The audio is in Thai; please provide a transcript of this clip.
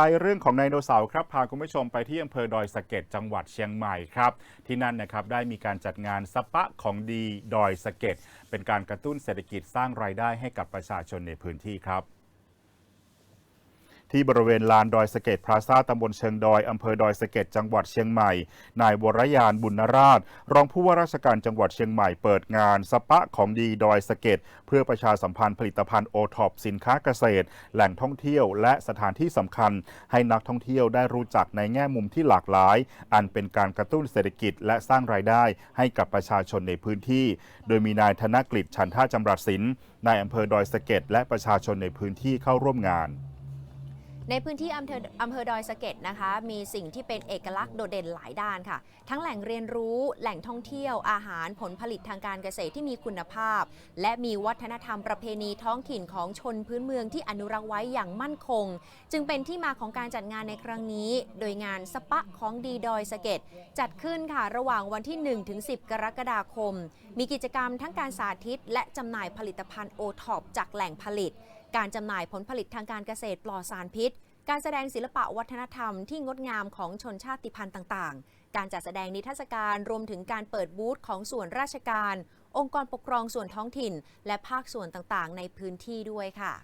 ไปเรื่องของไดโนเสาร์ครับพาคุณผู้ชมไปที่อำเภอดอยสะเก็ดจังหวัดเชียงใหม่ครับ ที่นั่นนะครับได้มีการจัดงานสปะของดีดอยสะเก็ดเป็นการกระตุ้นเศรษฐกิจสร้างรายได้ให้กับประชาชนในพื้นที่ครับ ที่บริเวณลานดอยสะเก็ดพลาซ่าตำบลเชิงดอยอำเภอดอยสะเก็ดจังหวัดเชียงใหม่ นายวรยานบุญราช รองผู้ว่าราชการจังหวัดเชียงใหม่เปิดงานสปะของดีดอยสะเก็ดเพื่อประชาสัมพันธ์ผลิตภัณฑ์โอท็อปสินค้าเกษตร แหล่งท่องเที่ยวและสถานที่สำคัญ ให้นักท่องเที่ยวได้รู้จักในแง่มุมที่หลากหลาย อันเป็นการกระตุ้นเศรษฐกิจ และสร้างรายได้ให้กับประชาชนในพื้นที่ โดยมีนายธนกฤษชันท่าจำรัดศิลป์นายอำเภอดอยสะเก็ดและประชาชนในพื้นที่เข้าร่วมงาน ในพื้นที่อำเภออำเภอดอยสะเก็ดนะคะ มีสิ่งที่เป็นเอกลักษณ์โดดเด่นหลายด้านค่ะ ทั้งแหล่งเรียนรู้แหล่งท่องเที่ยวอาหารผลผลิตทางการเกษตรที่มีคุณภาพ และมีวัฒนธรรมประเพณีท้องถิ่นของชนพื้นเมืองที่อนุรักษ์ไว้อย่างมั่นคง จึงเป็นที่มาของการจัดงานในครั้งนี้ โดยงานสปะของดีดอยสะเก็ดจัดขึ้นค่ะระหว่างวันที่1ถึง10 กรกฎาคม มีกิจกรรมทั้งการสาธิต และจำหน่ายผลิตภัณฑ์โอท็อปจากแหล่งผลิต การจำหน่ายผลผลิตทางการเกษตรปลอดสารพิษ การแสดงศิลปะวัฒนธรรมที่งดงามของชนชาติพันธุ์ต่าง ๆ การจัดแสดงนิทรรศการรวมถึงการเปิดบูธของส่วนราชการ องค์กรปกครองส่วนท้องถิ่น และภาคส่วนต่าง ๆ ในพื้นที่ด้วยค่ะ